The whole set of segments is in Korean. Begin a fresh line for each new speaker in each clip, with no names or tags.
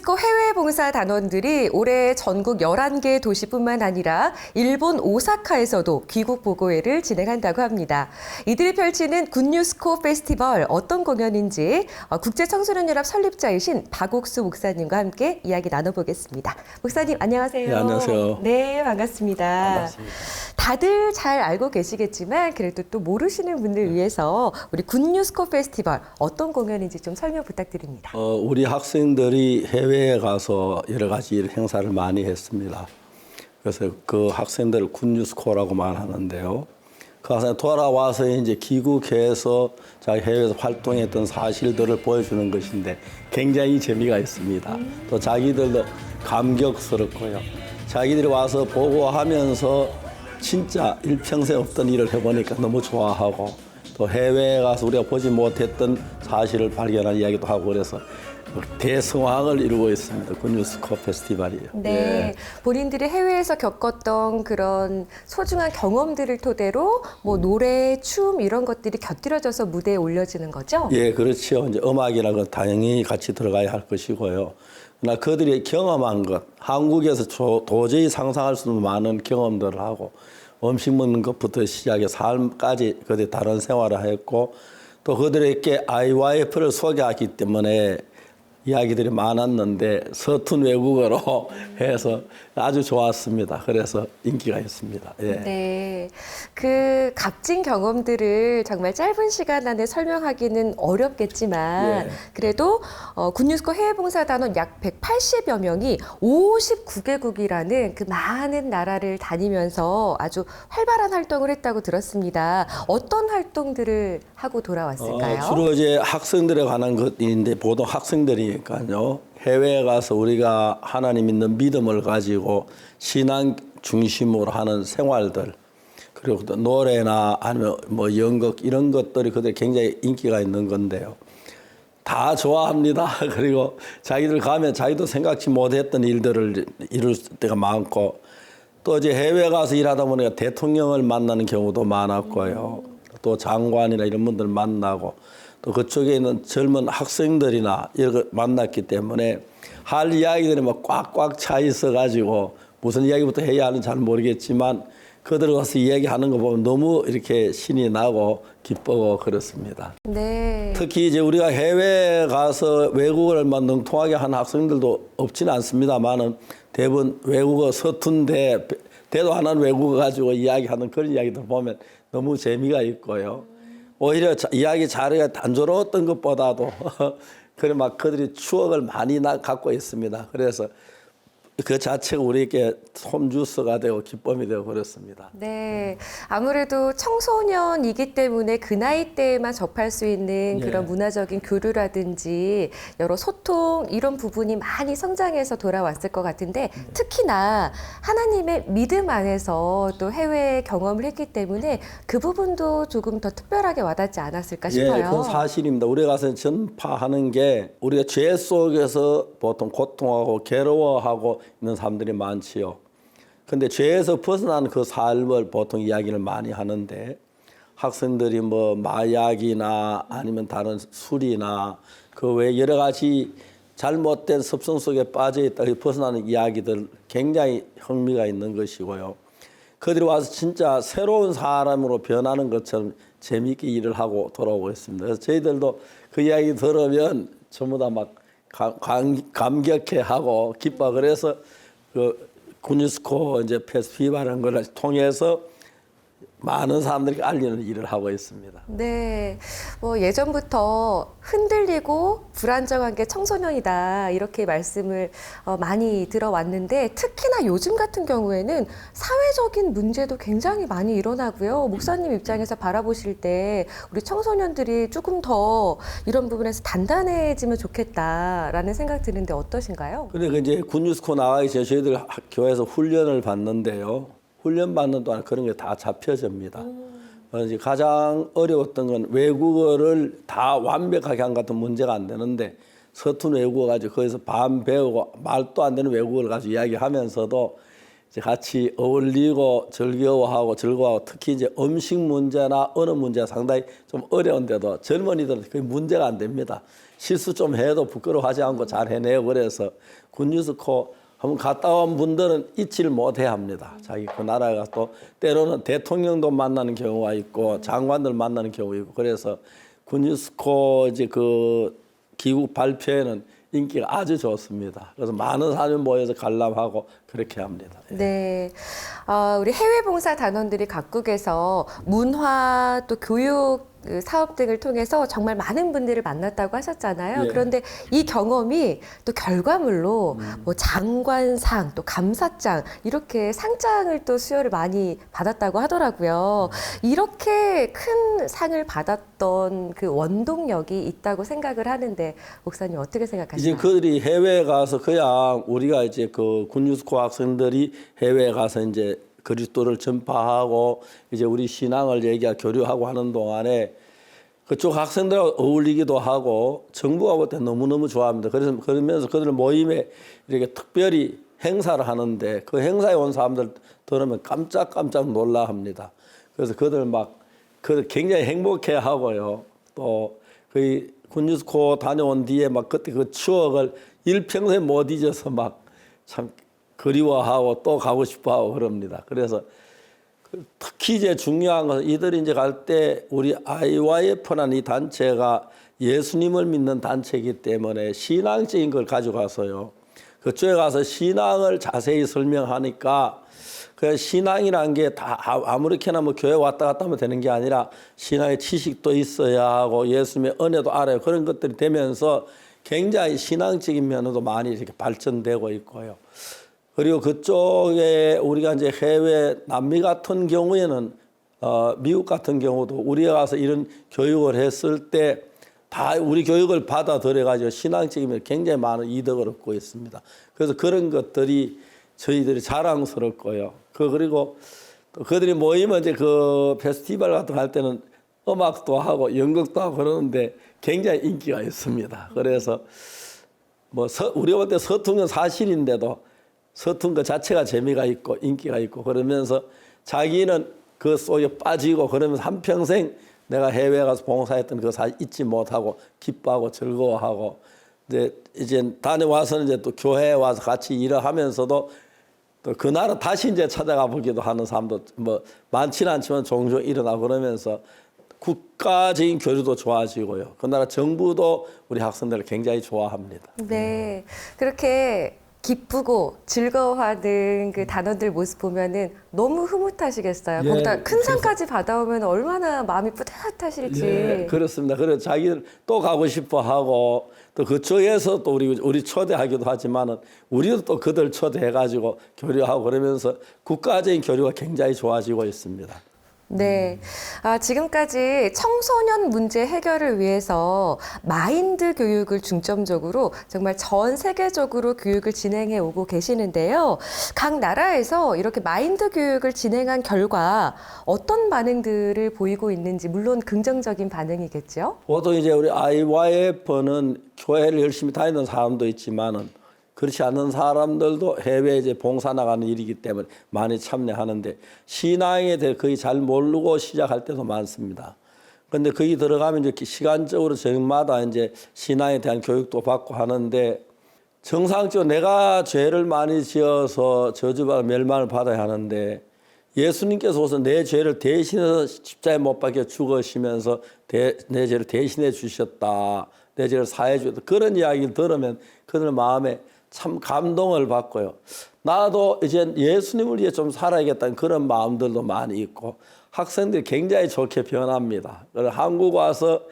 군 봉사 단원들이 올해 전국 11개 도시뿐만 아니라 일본 오사카에서도 귀국 보고회를 진행한다고 합니다. 이들이 펼치는 군유스코 페스티벌 어떤 공연인지 어, 국제청소년연합 설립자이신 박옥수 목사님과 함께 이야기 나눠보겠습니다. 목사님 안녕하세요.
네, 안녕하세요.
네, 반갑습니다.
반갑습니다.
다들 잘 알고 계시겠지만 그래도 또 모르시는 분들 위해서 우리 군유스코 페스티벌 어떤 공연인지 좀 설명 부탁드립니다.
어, 우리 학생들이 해외에 가서 여러 가지 행사를 많이 했습니다. 그래서 그 학생들을 군유스코라고 말하는데요. 그 학생 돌아와서 이제 귀국해서 자기 해외에서 활동했던 사실들을 보여주는 것인데 굉장히 재미가 있습니다. 또 자기들도 감격스럽고요. 자기들이 와서 보고하면서 진짜 일평생 없던 일을 해보니까 너무 좋아하고 또 해외에 가서 우리가 보지 못했던 사실을 발견한 이야기도 하고 그래서 대성황을 이루고 있습니다. 군유스코 페스티벌이요.
네, 본인들이 해외에서 겪었던 그런 소중한 경험들을 토대로 뭐 노래, 춤 이런 것들이 곁들여져서 무대에 올려지는 거죠?
예, 그렇죠. 이제 음악이라는 건 당연히 같이 들어가야 할 것이고요. 그러나 그들이 경험한 것, 한국에서 조- 도저히 상상할 수 없는 많은 경험들을 하고 음식 먹는 것부터 시작해 삶까지 그들이 다른 생활을 했고 또 그들에게 IYF를 소개하기 때문에 이야기들이 많았는데 서툰 외국어로 해서 아주 좋았습니다. 그래서 인기가 있습니다. 예.
네. 그 값진 경험들을 정말 짧은 시간 안에 설명하기는 어렵겠지만
예.
그래도 어, 군유스코 해외봉사단원 약 180여 명이 59개국이라는 그 많은 나라를 다니면서 아주 활발한 활동을 했다고 들었습니다. 어떤 활동들을 하고 돌아왔을까요?
어, 주로 이제 학생들에 관한 것인데 보통 학생들이 니까요. 해외에 가서 우리가 하나님 있는 믿음을 가지고 신앙 중심으로 하는 생활들 그리고 또 노래나 아니면 뭐 연극 이런 것들이 그들 굉장히 인기가 있는 건데요. 다 좋아합니다. 그리고 자기들 가면 자기도 생각지 못했던 일들을 이룰 때가 많고 또 이제 해외 가서 일하다 보니까 대통령을 만나는 경우도 많았고요. 또 장관이나 이런 분들 만나고 또 그쪽에 있는 젊은 학생들이나 거 만났기 때문에 할 이야기들이 막 꽉꽉 차 있어 가지고 무슨 이야기부터 해야 하는지 잘 모르겠지만 그들 가서 이야기하는 거 보면 너무 이렇게 신이 나고 기쁘고 그렇습니다.
네.
특히 이제 우리가 해외에 가서 외국어를만 능통하게 하는 학생들도 없지는 않습니다만은 대부분 외국어 서툰데 대도 안 하는 외국어 가지고 이야기하는 그런 이야기들 보면 너무 재미가 있고요. 오히려 자- 이야기 자리가 단조로웠던 것보다도 그래 막 그들이 추억을 많이 나, 갖고 있습니다. 그래서 그 자체가 우리에게 솜주스가 되고 기쁨이 되고 그렇습니다.
네. 아무래도 청소년이기 때문에 그 나이 때에만 접할 수 있는
네.
그런 문화적인 교류라든지 여러 소통 이런 부분이 많이 성장해서 돌아왔을 것 같은데 특히나 하나님의 믿음 안에서 또 해외 경험을 했기 때문에 그 부분도 조금 더 특별하게 와닿지 않았을까 싶어요.
예, 그건 사실입니다. 우리가 가서 전파하는 게 우리가 죄 속에서 보통 고통하고 괴로워하고 있는 사람들이 많지요. 근데 죄에서 벗어난 그 삶을 보통 이야기를 많이 하는데 학생들이 뭐 마약이나 아니면 다른 술이나 그 외 여러 가지 잘못된 습성 속에 빠져 있다 벗어나는 이야기들 굉장히 흥미가 있는 것이고요. 그들이 와서 진짜 새로운 사람으로 변하는 것처럼 재미있게 일을 하고 돌아오고 있습니다. 그래서 저희들도 그 이야기 들으면 전부 다 막 감격해 하고 기뻐. 그래서 그 군유스코 이제 페스티벌한 걸 통해서 많은 사람들에게 알리는 일을 하고 있습니다.
네, 뭐 예전부터 흔들리고 불안정한 게 청소년이다 이렇게 말씀을 어, 많이 들어왔는데 특히나 요즘 같은 경우에는 사회적인 문제도 굉장히 많이 일어나고요. 목사님 입장에서 바라보실 때 우리 청소년들이 조금 더 이런 부분에서 단단해지면 좋겠다라는 생각 드는데 어떠신가요?
그러니까 이제 군유스코 나가기 전에 저희들 학교에서 훈련을 받는데요. 훈련 받는 동안 그런 게 다 잡혀집니다. 어, 이제 가장 어려웠던 건 외국어를 다 완벽하게 한 같은 문제가 안 되는데 서툰 외국어 가지고 거기서 반 배우고 말도 안 되는 외국어를 가지고 이야기하면서도 이제 같이 어울리고 즐거워하고 즐거워하고 특히 이제 음식 문제나 언어 문제가 상당히 좀 어려운데도 젊은이들은 그게 문제가 안 됩니다. 실수 좀 해도 부끄러워하지 않고 잘 해내요. 그래서 군유스코 한번 갔다 온 분들은 잊지를 못해야 합니다. 자기 그 나라가 또 때로는 대통령도 만나는 경우가 있고 장관들 만나는 경우가 있고 그래서 군유스코 이제 그 기국 발표에는 인기가 아주 좋습니다. 그래서 많은 사람이 모여서 관람하고 그렇게 합니다.
네. 어, 우리 해외 봉사 단원들이 각국에서 문화 또 교육 그 사업 등을 통해서 정말 많은 분들을 만났다고 하셨잖아요.
예.
그런데 이 경험이 또 결과물로 뭐 장관상 또 감사장 이렇게 상장을 또 수여를 많이 받았다고 하더라고요. 이렇게 큰 상을 받았던 그 원동력이 있다고 생각을 하는데 목사님 어떻게 생각하시나요?
이제 그들이 해외에 가서 그냥 우리가 이제 그 군유스코 학생들이 해외에 가서 이제 그리스도를 전파하고 이제 우리 신앙을 얘기하고 교류하고 하는 동안에 그쪽 학생들하고 어울리기도 하고 정부가 볼때 너무너무 좋아합니다. 그래서 그러면서 그들 모임에 이렇게 특별히 행사를 하는데 그 행사에 온 사람들 들으면 깜짝깜짝 놀라 합니다. 그래서 그들 막그 굉장히 행복해 하고요. 또 거의 군유스코 다녀온 뒤에 막 그때 그 추억을 일평생 못 잊어서 막 참 그리워하고 또 가고 싶어하고 그럽니다. 그래서 그 특히 이제 중요한 것은 이들이 이제 갈 때 우리 IYF라는 이 단체가 예수님을 믿는 단체이기 때문에 신앙적인 걸 가져가서요. 그쪽에 가서 신앙을 자세히 설명하니까 그 신앙이라는 게다 아무렇게나 뭐 교회 왔다 갔다 하면 되는 게 아니라 신앙의 지식도 있어야 하고 예수님의 은혜도 알아요. 그런 것들이 되면서 굉장히 신앙적인 면으로도 많이 이렇게 발전되고 있고요. 그리고 그쪽에 우리가 이제 해외 남미 같은 경우에는 어, 미국 같은 경우도 우리가 가서 이런 교육을 했을 때 다 우리 교육을 받아들여 가지고 신앙적인 면 굉장히 많은 이득을 얻고 있습니다. 그래서 그런 것들이 저희들이 자랑스럽고요. 그 그리고 또 그들이 모이면 이제 그 페스티벌 같은 거 할 때는 음악도 하고 연극도 하고 그러는데 굉장히 인기가 있습니다. 그래서 뭐 서, 우리가 볼 때 서툰 건 사실인데도 서툰 것 자체가 재미가 있고 인기가 있고 그러면서 자기는 그 속에 빠지고 그러면서 한평생 내가 해외에 가서 봉사했던 그 사실 잊지 못하고 기뻐하고 즐거워하고 이제 이제 다녀와서는 이제 또 교회에 와서 같이 일을 하면서도 또 그 나라 다시 이제 찾아가 보기도 하는 사람도 뭐 많지는 않지만 종종 일어나고 그러면서 국가적인 교류도 좋아지고요. 그 나라 정부도 우리 학생들을 굉장히 좋아합니다.
네. 그렇게 기쁘고 즐거워하는 그 단원들 모습 보면은 너무 흐뭇하시겠어요.
예,
거기다 큰 상까지 받아오면 얼마나 마음이 뿌듯하실지.
예, 그렇습니다. 그래서 자기들 또 가고 싶어 하고 또 그쪽에서 또 우리 우리 초대하기도 하지만은 우리도 또 그들 초대해 가지고 교류하고 그러면서 국가적인 교류가 굉장히 좋아지고 있습니다.
네. 아, 지금까지 청소년 문제 해결을 위해서 마인드 교육을 중점적으로 정말 전 세계적으로 교육을 진행해 오고 계시는데요. 각 나라에서 이렇게 마인드 교육을 진행한 결과 어떤 반응들을 보이고 있는지 물론 긍정적인 반응이겠죠.
보통 이제 우리 IYF는 교회를 열심히 다니는 사람도 있지만은 그렇지 않는 사람들도 해외에 이제 봉사 나가는 일이기 때문에 많이 참여하는데 신앙에 대해 거의 잘 모르고 시작할 때도 많습니다. 근데 거기 들어가면 이제 시간적으로 저마다 이제 신앙에 대한 교육도 받고 하는데 정상적으로 내가 죄를 많이 지어서 저주받아 멸망을 받아야 하는데 예수님께서 우선 내 죄를 대신해서 십자에 못 박혀 죽으시면서 대, 내 죄를 대신해 주셨다. 내 죄를 사해 주셨다. 그런 이야기를 들으면 그들 마음에 참 감동을 받고요. 나도 이제 예수님을 위해 좀 살아야겠다는 그런 마음들도 많이 있고 학생들이 굉장히 좋게 변합니다. 한국 와서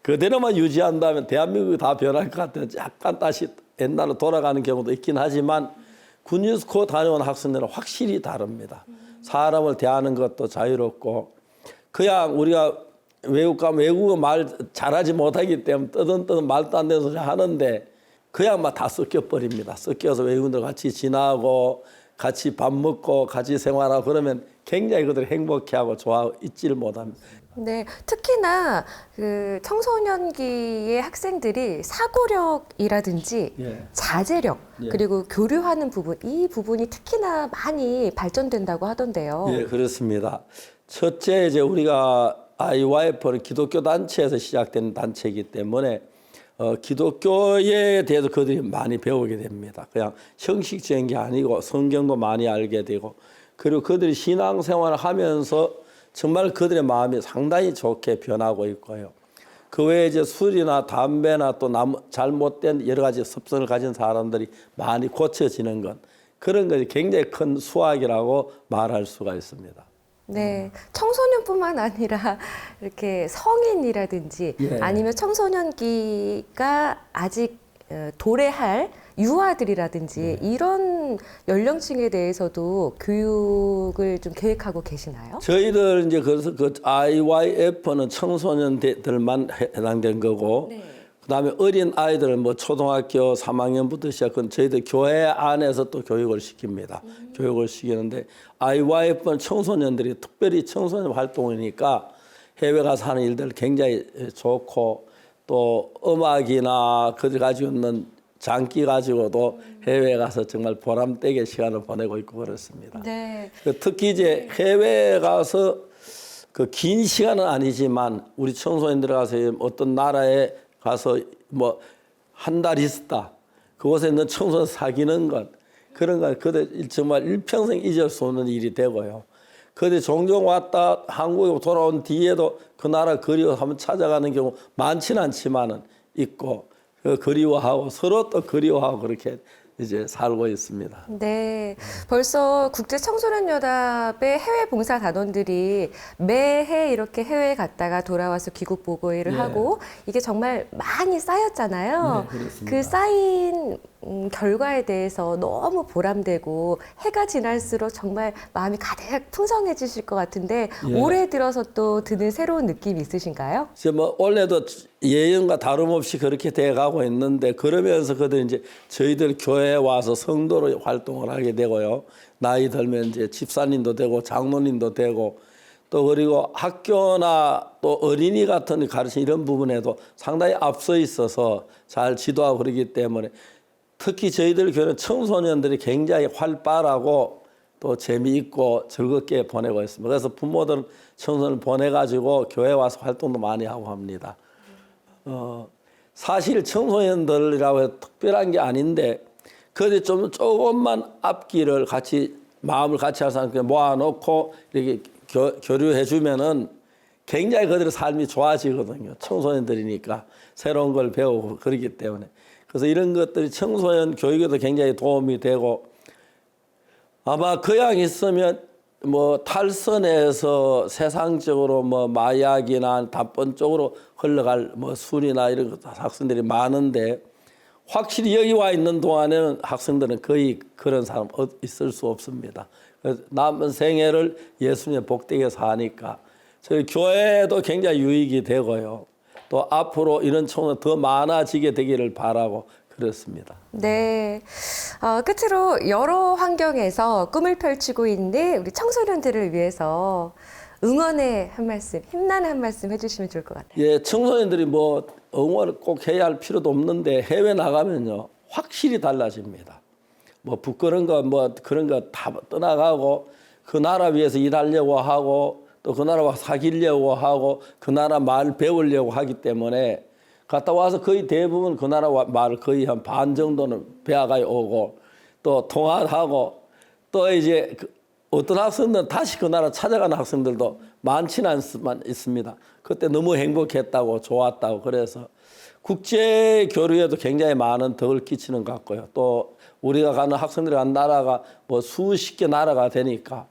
그대로만 유지한다면 대한민국이 다 변할 것 같아요. 약간 다시 옛날로 돌아가는 경우도 있긴 하지만 군유스코 다녀온 학생들은 확실히 다릅니다. 사람을 대하는 것도 자유롭고 그냥 우리가 외국 가면 외국어 말 잘하지 못하기 때문에 떠든떠든 말도 안 되는 소리 하는데 막다 섞여 버립니다. 섞여서 외국인들 같이 지나고 같이 밥 먹고 같이 생활하고 그러면 굉장히 그들이 행복해하고 좋아하고 잊지를 못합니다.
네, 특히나 그 청소년기의 학생들이 사고력이라든지
예.
자제력
예.
그리고 교류하는 부분 이 부분이 특히나 많이 발전된다고 하던데요.
예, 그렇습니다. 첫째 이제 우리가 IYF는 기독교 단체에서 시작된 단체이기 때문에 어, 기독교에 대해서 그들이 많이 배우게 됩니다. 그냥 형식적인 게 아니고 성경도 많이 알게 되고 그리고 그들이 신앙생활을 하면서 정말 그들의 마음이 상당히 좋게 변하고 있고요. 그 외에 이제 술이나 담배나 또 남, 잘못된 여러 가지 습성을 가진 사람들이 많이 고쳐지는 것 그런 것이 굉장히 큰 수확이라고 말할 수가 있습니다.
네, 청소년뿐만 아니라 이렇게 성인이라든지
예.
아니면 청소년기가 아직 어, 도래할 유아들이라든지
네.
이런 연령층에 대해서도 교육을 좀 계획하고 계시나요?
저희들 이제 그래서 그 IYF는 청소년들만 해당된 거고
네.
그다음에 어린 아이들 뭐 초등학교 3학년부터 시작한 저희들 교회 안에서 또 교육을 시킵니다. 교육을 시키는데 IYF는 청소년들이 특별히 청소년 활동이니까 해외 가서 하는 일들 굉장히 좋고 또 음악이나 그들 가지고 있는 장기 가지고도 해외에 가서 정말 보람되게 시간을 보내고 있고 그렇습니다.
네.
그 특히 이제 해외에 가서 그 긴 시간은 아니지만 우리 청소년들 가서 어떤 나라에 가서 뭐 한 달 있었다. 그곳에 있는 청소년 사귀는 것 그런 건 그들 정말 일평생 잊을 수 없는 일이 되고요. 그들 종종 왔다 한국에 돌아온 뒤에도 그 나라 그리워 한번 찾아가는 경우 많지는 않지만은 있고 그 그리워하고 서로 또 그리워하고 그렇게 이제 살고 있습니다.
네, 벌써 국제 청소년 연합의 해외 봉사 단원들이 매해 이렇게 해외에 갔다가 돌아와서 귀국 보고회를
예.
하고 이게 정말 많이 쌓였잖아요.
네, 그렇습니다.
그 쌓인 음, 결과에 대해서 너무 보람되고 해가 지날수록 정말 마음이 가득 풍성해지실 것 같은데
예.
올해 들어서 또 드는 새로운 느낌이 있으신가요?
이제 뭐 원래도 예전과 다름없이 그렇게 돼가고 있는데 그러면서 그들 이제 저희들 교회에 와서 성도로 활동을 하게 되고요. 나이 들면 이제 집사님도 되고 장로님도 되고 또 그리고 학교나 또 어린이 같은 가르치는 이런 부분에도 상당히 앞서 있어서 잘 지도하고 그러기 때문에 특히 저희들 교회는 청소년들이 굉장히 활발하고 또 재미있고 즐겁게 보내고 있습니다. 그래서 부모들은 청소년을 보내가지고 교회 와서 활동도 많이 하고 합니다. 어, 사실 청소년들이라고 해서 특별한 게 아닌데 그들 좀 조금만 앞길을 같이 마음을 같이 할 사람 모아놓고 이렇게 교, 교류해 주면은 굉장히 그들의 삶이 좋아지거든요. 청소년들이니까 새로운 걸 배우고 그러기 때문에 그래서 이런 것들이 청소년 교육에도 굉장히 도움이 되고 아마 그양 있으면 뭐 탈선에서 세상적으로 뭐 마약이나 답번 쪽으로 흘러갈 뭐 술이나 이런 것 학생들이 많은데 확실히 여기 와 있는 동안에는 학생들은 거의 그런 사람 어- 있을 수 없습니다. 남은 생애를 예수님의 복되게 사니까 저희 교회도 굉장히 유익이 되고요. 또 앞으로 이런 청년 더 많아지게 되기를 바라고 그렇습니다.
네. 어, 끝으로 여러 환경에서 꿈을 펼치고 있는 우리 청소년들을 위해서 응원의 한 말씀, 힘나는 한 말씀 해주시면 좋을 것 같아요.
예, 청소년들이 뭐 응원을 꼭 해야 할 필요도 없는데 해외 나가면요 확실히 달라집니다. 뭐 부끄러운 거 뭐 그런 거 다 떠나가고 그 나라 위해서 일하려고 하고 또 그 나라와 사귀려고 하고 그 나라 말 배우려고 하기 때문에 갔다 와서 거의 대부분 그 나라 와- 말을 거의 한 반 정도는 배워가 오고 또 통화하고 또 이제 그 어떤 학생들은 다시 그 나라 찾아가는 학생들도 많지는 않지만 있습니다. 그때 너무 행복했다고 좋았다고 그래서 국제 교류에도 굉장히 많은 덕을 끼치는 것 같고요. 또 우리가 가는 학생들이 간 나라가 뭐 수십 개 나라가 되니까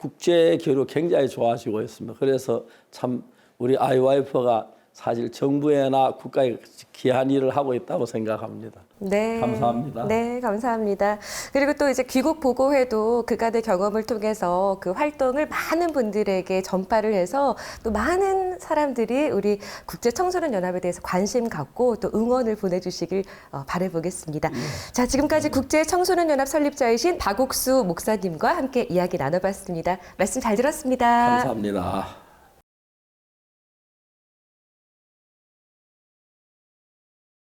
국제 교류 굉장히 좋아지고 있습니다. 그래서 참 우리 아이와이프가 사실 정부에나 국가에 귀한 일을 하고 있다고 생각합니다.
네.
감사합니다.
네, 감사합니다. 그리고 또 이제 귀국 보고회도 그간의 경험을 통해서 그 활동을 많은 분들에게 전파를 해서 또 많은 사람들이 우리 국제 청소년 연합에 대해서 관심 갖고 또 응원을 보내주시길 어, 바라보겠습니다. 자, 지금까지 국제 청소년 연합 설립자이신 박옥수 목사님과 함께 이야기 나눠봤습니다. 말씀 잘 들었습니다.
감사합니다.